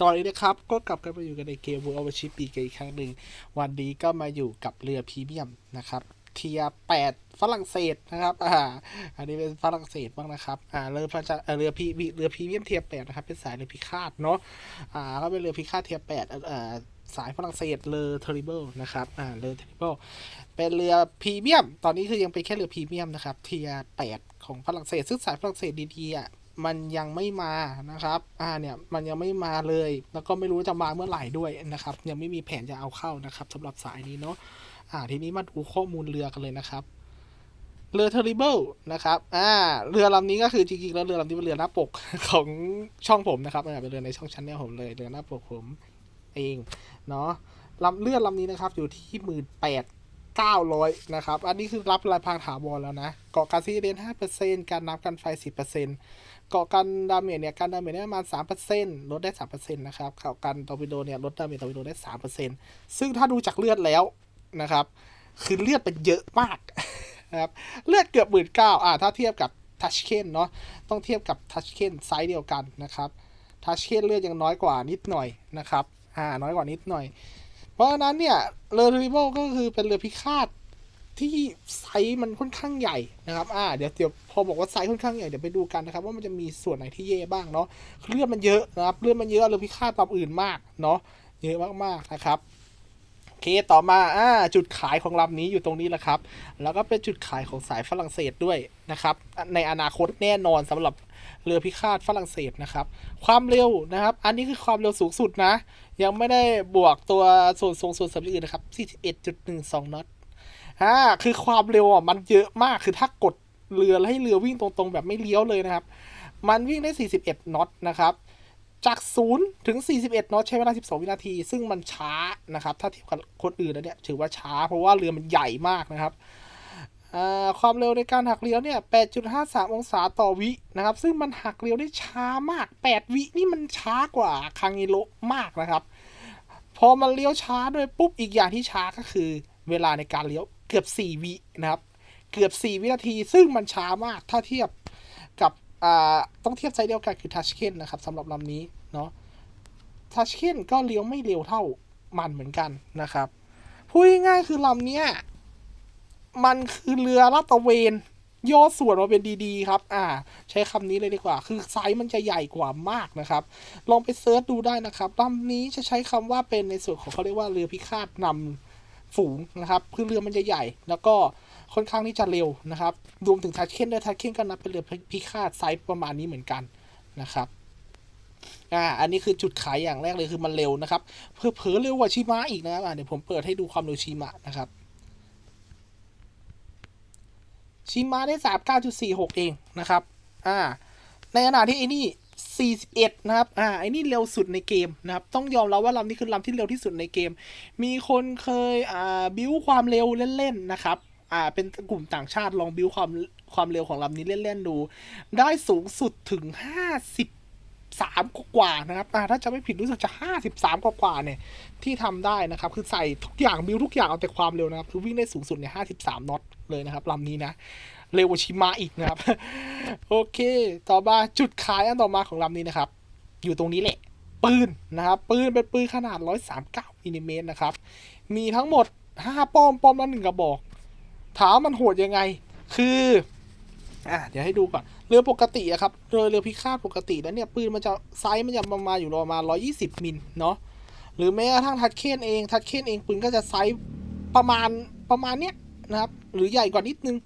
สวัสดีนะครับ ก็กลับกันมาอยู่กันในเกม World of Warship ปีกันอีกครั้งหนึ่ง วันนี้ก็มาอยู่กับเรือพรีเมียมนะครับ เทียแปดฝรั่งเศสนะครับ อ่า อันนี้เป็นฝรั่งเศสบ้างนะครับ อ่า เรือพระจะเออเรือพีเรือพรีเมียมเทียแปดนะครับ เป็นสายเรือพิฆาตเนาะ อ่า ก็เป็นเรือพิฆาตเทียแปดอ่าสายฝรั่งเศสเรือเทอริเบิลนะครับ อ่าเรือเทอริเบิลเป็นเรือพรีเมียม ตอนนี้คือยังเป็นแค่เรือพรีเมียมนะครับ เทียแปดของฝรั่งเศส ซึ่งสายฝรั่งเศสดีๆอะ มันยังไม่มานะครับอ่าเนี่ยมันยังไม่มาเลย แล้วก็ไม่รู้จะมาเมื่อไหร่ด้วยนะครับ ยังไม่มีแผนจะเอาเข้านะครับสำหรับสายนี้เนาะอ่าทีนี้มาดูข้อมูลเรือกันเลยนะครับเรือ Terrible นะครับ อ่า เรือลำนี้ก็คือจริงๆ แล้วเรือลำนี้เป็นเรือหน้าปกของช่องผมนะครับเป็นเรือในช่องชั้นเนี่ยผมเลย เรือหน้าปกผมเอง เนาะลำเรือลำนี้นะครับอยู่ที่หมื่นแปดเก้าร้อยนะครับ อันนี้คือรับรายพรางถาวรแล้วนะ เกาะกาซีเรียนห้าเปอร์เซ็นต์การนับกันไฟสิบเปอร์เซ็นต์ เกาะกันดาเมจเนี่ยการดาเมจได้ประมาณสามเปอร์เซ็นลดได้สามเปอร์เซ็นต์นะครับเกาะกันตอร์ปิโดเนี่ยลดดาเมจตอร์ปิโดได้สามเปอร์เซ็นซึ่งถ้าดูจากเลือดแล้วนะครับ คือเลือดเป็นเยอะมากนะครับเลือดเกือบหมื่นเก้าอ่าถ้าเทียบกับทัชเคนเนาะต้องเทียบกับทัชเคนไซส์เดียวกันนะครับทัชเคนเลือดยังน้อยกว่านิดหน่อยนะครับอ่าน้อยกว่านิดหน่อย เพราะฉะนั้นเนี่ยเรือริเบิลก็คือเป็นเรือพิฆาต ที่ไซส์มันค่อนข้างใหญ่นะครับ อ่า เดี๋ยวเดี๋ยวพอบอกว่าไซส์ค่อนข้างใหญ่เดี๋ยวไปดูกันนะครับว่ามันจะมีส่วนไหนที่เย่บ้างเนาะเลือดมันเยอะนะครับเลือดมันเยอะเรือพิฆาตลำอื่นมากเนาะเยอะมากๆนะครับโอเคต่อมาอ่าจุดขายของลำนี้อยู่ตรงนี้แหละครับ แล้วก็เป็นจุดขายของสายฝรั่งเศสด้วยนะครับ ในอนาคตแน่นอนสำหรับเรือพิฆาตฝรั่งเศสนะครับ ความเร็วนะครับ อันนี้คือความเร็วสูงสุดนะ ยังไม่ได้บวกตัวส่วนทรงส่วนสำลีอื่นนะครับ41.12นอต อ่าคือความเร็วอะมันเยอะมากคือถ้ากดเรือให้เรือวิ่งตรงๆ แบบไม่เลี้ยวเลยนะครับ มันวิ่งได้ 41น็อตนะครับ จาก 0 ถึง 41น็อตใช้เวลา 12 วินาที ซึ่งมันช้านะครับ ถ้าเทียบกับคนอื่นแล้วเนี่ย ถือว่าช้าเพราะว่าเรือมันใหญ่มากนะครับความเร็วในการหักเลี้ยวเนี่ย 8.53 องศาต่อวินะครับ ซึ่งมันหักเลี้ยวได้ช้ามาก 8 วินี่มันช้ากว่าคังเอโรมากนะครับ พอมันเลี้ยวช้าด้วยปุ๊บ อีกอย่างที่ช้าก็คือเวลาในการเลี้ยว เกือบ 4 วินะครับ เกือบ 4 วินาที ซึ่งมันช้ามากถ้าเทียบกับอ่าต้องเทียบไซส์เดียวกันคือทัชเคนนะครับสำหรับลำนี้เนาะทัชเคนก็เลี้ยวไม่เร็วเท่ามันเหมือนกันนะครับพูดง่ายๆคือลำเนี้ยมันคือเรือลาดตระเวนย่อส่วนมาเป็นดีๆครับ อ่า ใช้คำนี้เลยดีกว่า คือไซส์มันจะใหญ่กว่ามากนะครับ ลองไปเซิร์ชดูได้นะครับลำนี้จะใช้คำว่าเป็นในส่วนของเขาเรียกว่าเรือพิฆาตนำ ฝูงนะครับคือเรือมันจะใหญ่ แล้วก็ค่อนข้างที่จะเร็วนะครับ รวมถึงทัชเคนด้วยทัชเคนก็นับเป็นเรือพิฆาตไซส์ประมาณนี้เหมือนกันนะครับอ่าอันนี้คือจุดขายอย่างแรกเลยคือมันเร็วนะครับเผลอๆเร็วกว่าชิมะอีกนะครับเดี๋ยวผมเปิดให้ดูความเร็วชิมะนะครับชิมะได้สามเก้าจุดสี่หกเองนะครับอ่าในขณะที่ไอ้นี่ สี่สิบเอ็ดนะครับ อ่า ไอ้นี่เร็วสุดในเกมนะครับ ต้องยอมรับว่าลำนี้คือลำที่เร็วที่สุดในเกม มีคนเคย อ่า บิ้วความเร็วเล่นๆ นะครับ อ่า เป็นกลุ่มต่างชาติลองบิ้วความ ความเร็วของลำนี้เล่นๆ ดู ได้สูงสุดถึงห้าสิบสามกว่านะครับ อ่า ถ้าจะไม่ผิดรู้สึกจะห้าสิบสามกว่าเนี่ย ที่ทำได้นะครับ คือใส่ทุกอย่างบิวทุกอย่างเอาแต่ความเร็วนะครับ คือวิ่งได้สูงสุดเนี่ยห้าสิบสามน็อตเลยนะครับลำนี้นะ เร็วชิมะอีกนะครับ โอเค ต่อมาจุดขายอันต่อมาของลำนี้นะครับ อยู่ตรงนี้แหละ ปืนนะครับปืนเป็นปืนขนาด 139มิลลิเมตรนะครับ มีทั้งหมด 5 ป้อมป้อมละหนึ่งกระบอก ถามมันโหดยังไง คืออะเดี๋ยวให้ดูก่อน เรือปกติอะครับเรือเรือพิฆาตปกติแล้วเนี่ยปืนมันจะไซส์มันจะประมาณอยู่ประมาณ120มิลเนาะหรือแม้กระทั่งทัดเคนเองทัดเคนเองปืนก็จะไซส์ประมาณประมาณเนี้ยนะครับหรือใหญ่กว่านิดนึง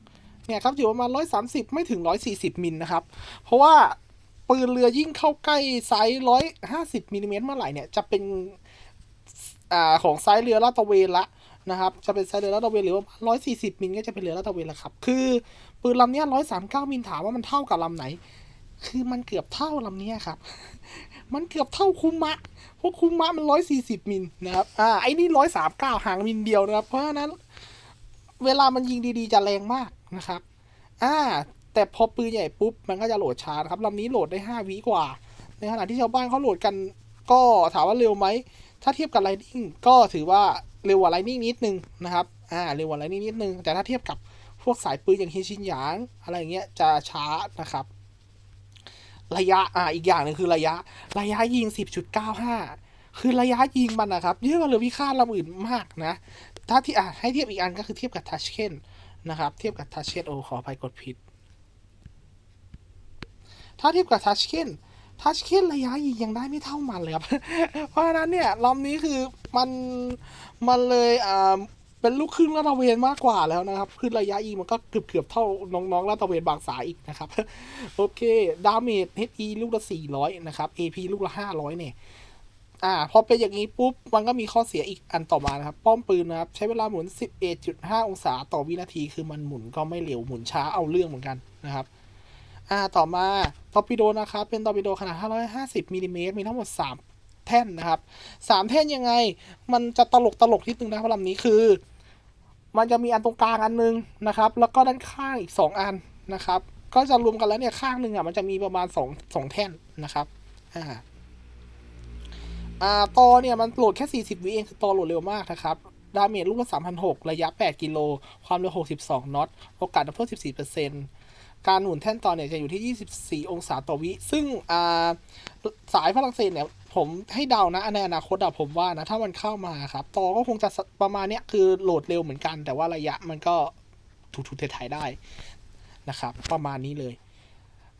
เนี่ยครับอยู่ประมาณ 130 ไม่ถึง 140มิลนะครับ เพราะว่าปืนเรือยิ่งเข้าใกล้ไซส์150มิลลิเมตรเมื่อไหร่เนี่ยจะเป็นอ่าของไซส์เรือลาดตระเวนละนะครับจะเป็นไซส์เรือลาดตระเวนหรือว่า140มิลก็จะเป็นเรือลาดตระเวนละครับ คือปืนลำเนี้ย139มิลถามว่ามันเท่ากับลำไหน คือมันเกือบเท่าลำเนี้ยครับ มันเกือบเท่าคุมะเพราะคุมะมัน 140มิลนะครับอ่าไอ้นี่139ห่างมิลเดียวนะครับเพราะฉะนั้น เวลามันยิงดีๆ จะแรงมาก นะครับ อ่า แต่พอปืนใหญ่ปุ๊บ มันก็จะโหลดช้านะครับลำนี้โหลดได้ 5วิกว่า ในขณะที่ชาวบ้านเขาโหลดกันก็ถามว่าเร็วไหม ถ้าเทียบกับไลนิ่งก็ถือว่าเร็วกว่าไลนิ่งนิดนึงนะครับ อ่า เร็วกว่าไลนิ่งนิดนึง แต่ถ้าเทียบกับพวกสายปืนอย่างเฮชินหยาง อะไรเงี้ยจะช้านะครับ ระยะ อ่า อีกอย่างหนึ่งคือระยะ ระยะยิง 10.95 คือระยะยิงมันนะครับเยอะกว่าเรือพิฆาตลำอื่นมากนะ ถ้าที่อะให้เทียบอีกอันก็คือเทียบกับทัชเคน นะครับ เทียบกับทัชเคนโอขออภัยกดผิด ถ้าเทียบกับทัชเคนทัชเคนระยะยิงยังได้ไม่เท่ามันเลยครับ เพราะฉะนั้นเนี่ยลำนี้คือมันมันเลยอ่าเป็นลูกครึ่งลาตระเวนมากกว่าแล้วนะครับ คือระยะยิงมันก็เกือบเกือบๆเท่าน้องๆลาตระเวนบางสายอีกนะครับ โอเค ดาเมจ HE ลูกละ 400 นะครับ AP ลูกละ 500 เนี่ย อ่า พอเป็นอย่างนี้ปุ๊บ มันก็มีข้อเสียอีกอันต่อมานะครับ ป้อมปืนนะครับ ใช้เวลาหมุน 11.5 องศาต่อวินาที คือมันหมุนก็ไม่เร็ว หมุนช้าเอาเรื่องเหมือนกันนะครับ อ่า ต่อมาตอร์ปิโดนะครับ เป็นตอร์ปิโดขนาด 550มิลลิเมตร มีทั้งหมด 3 แท่นนะครับ 3 แท่นยังไง มันจะตลกตลกนิดนึงนะพราะลำนี้คือ มันจะมีอันตรงกลางอันนึงนะครับ แล้วก็ด้านข้างอีก 2 อันนะครับ ก็จะรวมกันแล้วเนี่ยข้างหนึ่งอะ มันจะมีประมาณ2 2แท่นนะครับ อ่า อ่าตอเนี่ยมันโหลดแค่ 40 วิเองคือตอโหลดเร็วมากนะครับ ดาเมจลูกละ3,600ระยะ 8 กิโล ความเร็ว 62 น็อต โอกาสดับเบิล14%การหมุนแท่นตอเนี่ยจะอยู่ที่ 24 องศาต่อวิ ซึ่งอ่าสายฝรั่งเศสเนี่ยผมให้เดานะในอนาคตอะผมว่านะ ถ้ามันเข้ามาครับ ตอก็คงจะประมาณเนี้ยคือโหลดเร็วเหมือนกัน แต่ว่าระยะมันก็ถูกๆไทยๆได้นะครับ ประมาณนี้เลย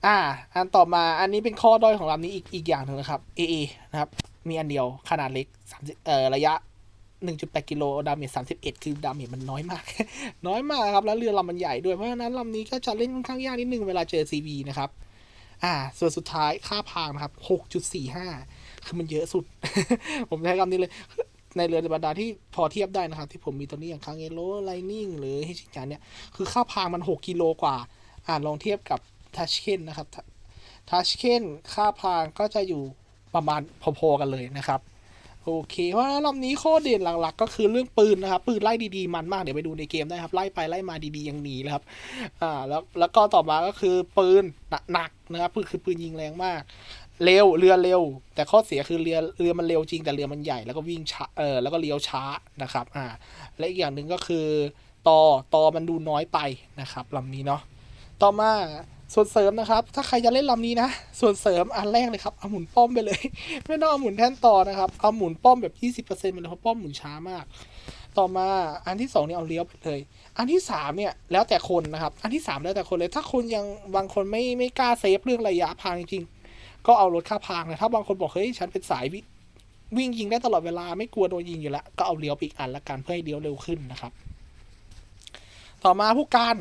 อ่า อันต่อมาอันนี้เป็นข้อด้อยของลำนี้อีกอีกอย่างหนึ่งนะครับ AA นะครับ มีอันเดียวขนาดเล็ก30เอ่อระยะ1.8กิโลดาเมจ31คือดาเมจมันน้อยมาก น้อยมากครับ แล้วเรือลำมันใหญ่ด้วย เพราะฉะนั้นลำนี้ก็จะเล่นค่อนข้างยากนิดนึงเวลาเจอ CV นะครับ อ่า ส่วนสุดท้ายค่าพางนะครับ6.45คือมันเยอะสุด ผมใช้คำนี้เลย ในเรือบรรดาที่พอเทียบได้นะครับ ที่ผมมีตัวนี้อย่างคางเอโรไลนิ่งหรือฮิชิจันเนี่ย คือค่าพางมัน 6กิโลกว่า อ่าลองเทียบกับทัชเคนนะครับทัชเคนค่าพางก็จะอยู่ ประมาณพอๆกันเลยนะครับ โอเคเพราะฉะนั้นลำนี้ข้อเด่นหลักๆ ก็คือเรื่องปืนนะครับ ปืนไล่ดีๆมันมากเดี๋ยวไปดูในเกมได้ครับไล่ไปไล่มาดีๆยังหนีเลยครับอ่าแล้วแล้วก็ต่อมาก็คือปืนหนักนะครับปืนคือปืนยิงแรงมากเร็วเรือเร็ว แต่ข้อเสียคือเรือเรือมันเร็วจริงแต่เรือมันใหญ่แล้วก็วิ่งช้าเออแล้วก็เลี้ยวช้านะครับอ่าและอีกอย่างหนึ่งก็คือตอตอมันดูน้อยไปนะครับลำนี้เนาะต่อมา ส่วนเสริมนะครับ ถ้าใครจะเล่นลำนี้นะ ส่วนเสริมอันแรกเลยครับเอาหมุนป้อมไปเลย ไม่ต้องเอาหมุนแท่นต่อนะครับ เอาหมุนป้อมแบบ 20%ไปเลยเพราะป้อมหมุนช้ามาก ต่อมาอันที่สองเนี่ยเอาเลี้ยวไปเลย อันที่สามเนี่ยแล้วแต่คนนะครับ อันที่สามแล้วแต่คนเลย ถ้าคนยังบางคนไม่ไม่กล้าเซฟเรื่องระยะพางจริงๆก็เอารถค่าพางนะถ้าบางคนบอกเฮ้ยฉันเป็นสายวิวิ่งยิงได้ตลอดเวลาไม่กลัวโดนยิงอยู่แล้ว ก็เอาเลี้ยวอีกอันละกันเพื่อให้เลี้ยวเร็วขึ้นนะครับ ต่อมาผู้การ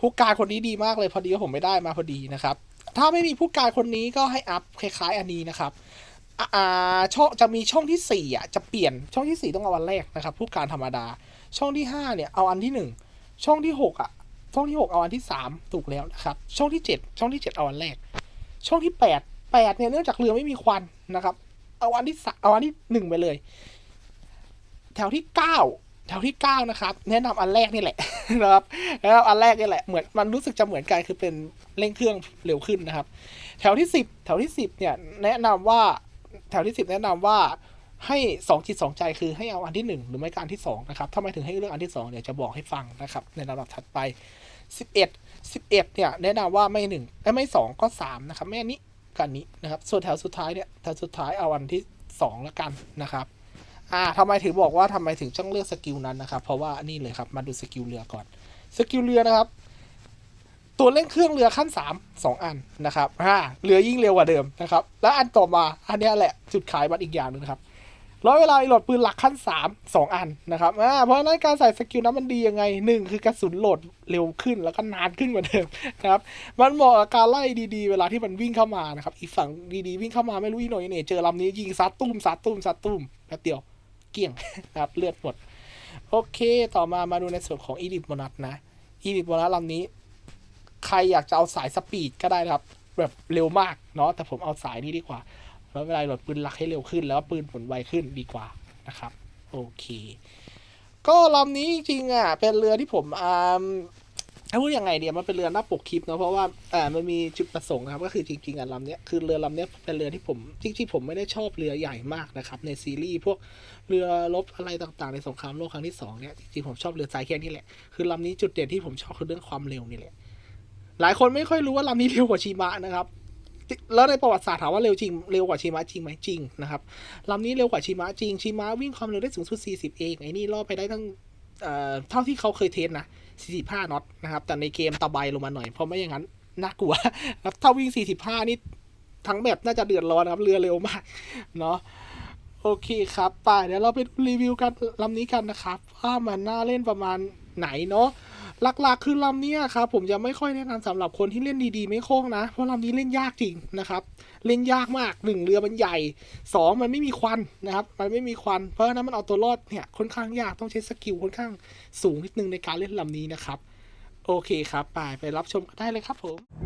ผู้การคนนี้ดีมากเลยพอดีว่าผมไม่ได้มาพอดีนะครับ ถ้าไม่มีผู้การคนนี้ก็ให้อัพคล้ายๆ อันนี้นะครับอ่าอ่าช่องจะมีช่องที่สี่อะจะเปลี่ยนช่องที่สี่ต้องเอาอันแรกนะครับ ผู้การธรรมดา ช่องที่ห้าเนี่ยเอาอันที่หนึ่งช่องที่หกอะช่องที่หกเอาอันที่สามถูกแล้วนะครับ ช่องที่เจ็ดช่องที่เจ็ดเอาอันแรก ช่องที่แปดแปดเนี่ยเนื่องจากเรือไม่มีควันนะครับ เอาอันที่สามเอาอันที่หนึ่งไปเลย แถวที่เก้าแถวที่เก้านะครับ แนะนำอันแรกนี่แหละ นะครับแล้วอันแรกนี่แหละเหมือนมันรู้สึกจะเหมือนกันคือเป็นเร่งเครื่องเร็วขึ้นนะครับ แถวที่สิบแถวที่สิบเนี่ยแนะนำว่าแถวที่สิบแนะนำว่าให้สองจิตสองใจคือให้เอาอันที่หนึ่งหรือไม่ก็อันที่สองนะครับทำไมถึงให้เลือกอันที่สองเดี๋ยวจะบอกให้ฟังนะครับ ในลำดับถัดไปสิบเอ็ดสิบเอ็ดเนี่ยแนะนำว่าไม่หนึ่งไม่สองก็สามนะครับ ไม่อันนี้กันนี้นะครับ ส่วนแถวสุดท้ายเนี่ยแถวสุดท้ายเอาอันที่สองละกันนะครับ อ่าทำไมถึงบอกว่าทำไมถึงต้องเลือกสกิลนั้นนะครับ เพราะว่านี่เลยครับ มาดูสกิลเรือก่อน สกิลเรือนะครับ ตัวเร่งเครื่องเรือขั้นสามสองอันนะครับอ่าเรือยิ่งเร็วกว่าเดิมนะครับ แล้วอันต่อมา อันนี้แหละจุดขายบัตรอีกอย่างหนึงนะครับ ร้อยเวลาโหลดปืนหลักขั้นสามสองอันนะครับอ่าเพราะนั้นการใส่สกิลนั้นมันดียังไงหนึ่งคือกระสุนโหลดเร็วขึ้นแล้วก็นานขึ้นกว่าเดิมนะครับ มันเหมาะกับการไล่ดีๆ เวลาที่มันวิ่งเข้ามานะครับ อีกฝั่งดีๆวิ่งเข้ามาไม่รู้อีโหน่อยเนี่ยเจอลำนี้ยิงซัดตุ้มซัดตุ้มซัดตุ้มแป๊บเดียว เกลี้ยงนะครับเลือดหมด โอเคต่อมามาดูในส่วนของอีดิทโบนัสนะอีดิทโบนัสลำนี้ ใครอยากจะเอาสายสปีดก็ได้นะครับ แบบเร็วมากเนาะแต่ผมเอาสายนี้ดีกว่า แล้วเวลาโหลดปืนหลักให้เร็วขึ้น แล้วปืนผลไวขึ้นดีกว่านะครับ โอเค ก็ลำนี้จริงอะเป็นเรือที่ผมอ่า ถ้าพูดยังไงเดียมันเป็นเรือหน้าปกคลิปเนาะเพราะว่าอ่ามันมีจุดประสงค์นะครับก็คือจริงๆอะลำเนี้ยคือเรือลำเนี้ยเป็นเรือที่ผมจริงๆผมไม่ได้ชอบเรือใหญ่มากนะครับในซีรีส์พวกเรือรบอะไรต่างๆ ในสงครามโลกครั้งที่สองเนี่ยจริงๆผมชอบเรือทรายแค่นี้แหละคือลำนี้จุดเด่นที่ผมชอบคือเรื่องความเร็วนี่แหละหลายคนไม่ค่อยรู้ว่าลำนี้เร็วกว่าชิมะนะครับแล้วในประวัติศาสตร์ถามว่าเร็วจริงเร็วกว่าชิมะจริงไหมจริงนะครับลำนี้เร็วกว่าชิมะจริงชิมะวิ่งความเร็วได้สูงสุด 40 เองไอ้นี่ล่อไปได้ตั้งเอ่อเท่าที่เขาเคยเทสนะ 45น็อตนะครับ แต่ในเกมตะไบลงมาหน่อย เพราะไม่อย่างนั้นน่ากลัวครับถ้าวิ่ง 45 นี่ทั้งแบบน่าจะเดือดร้อนนะครับ เรือเร็วมาก เนาะโอเคครับ ไปเดี๋ยวเราไปรีวิวกันลำนี้กันนะครับ ว่ามันน่าเล่นประมาณไหนเนาะ หลักๆ คือลำนี้ครับผมจะไม่ค่อยแนะนำสำหรับคนที่เล่นดีๆ ไม่โค้งนะ เพราะลำนี้เล่นยากจริงนะครับ เล่นยากมากหนึ่งเรือมันใหญ่สองมันไม่มีควันนะครับ มันไม่มีควัน เพราะฉะนั้นมันเอาตัวรอดเนี่ยค่อนข้างยากต้องใช้สกิลค่อนข้างสูงนิดนึงในการเล่นลำนี้นะครับ โอเคครับ ไปไปรับชมกันได้เลยครับผม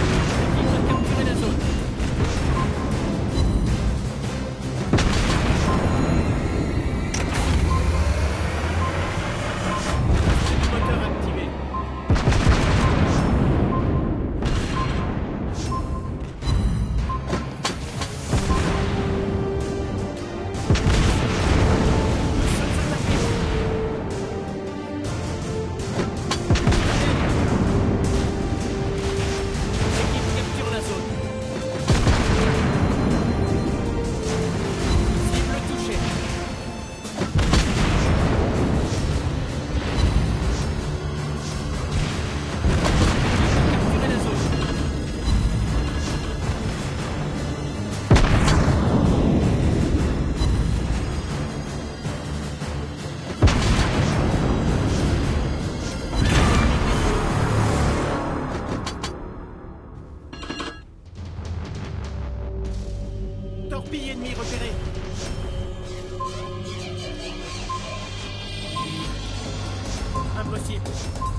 Кіпіш.